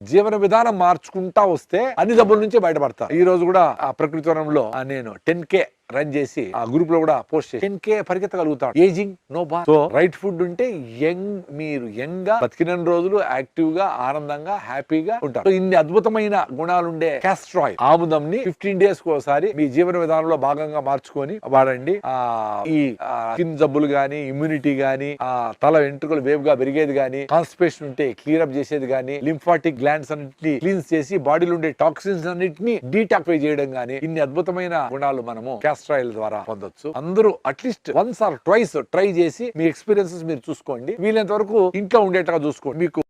జీవన విధానం మార్చుకుంటా వస్తే అన్ని జబ్బుల నుంచి బయటపడతారు ఈ రోజు కూడా ఆ ప్రకృతి వనంలో నేను టెన్ కే రన్ చేసి ఆ గ్రూప్లో కూడా పోస్ట్ చేసి టెన్ కే పరిగెత్తగలుగుతాడు. ఏజింగ్? నో బా సో రైట్ ఫుడ్ ఉంటే యంగ్ మీరు యంగ్గా బతికిన రోజులు యాక్టివ్గా ఆనందంగా హ్యాపీగా ఉంటారు. ఇన్ని అద్భుతమైన గుణాలుండే క్యాస్ట్రాయిల్ ఆముదం ని ఫిఫ్టీన్ డేస్ ఒకసారి మీ జీవన విధానంలో భాగంగా మార్చుకొని వాడండి. ఆ ఈ స్కిన్ జబ్బులు గాని ఇమ్యూనిటీ గాని ఆ తల వెంట్రుకలు వేవ్గా పెరిగేది గాని కాన్స్టిపేషన్ ఉంటే క్లియర్ అప్ చేసేది గాని లింఫాటిక్ గ్లాండ్స్ అన్నిటిని క్లీన్స్ చేసి బాడీలో ఉండే టాక్సిన్స్ అన్నిటిని డీటాక్ఫై చేయడం గాని ఇన్ని అద్భుతమైన గుణాలు మనము క్యాస్ట్రాయిల్ ద్వారా పొందొచ్చు. అందరూ at least once or twice try చేసి మీ ఎక్స్పీరియన్సెస్ మీరు చూసుకోండి. వీలైనంత వరకు ఇంట్లో ఉండేట్టుగా చూసుకోండి. మీకు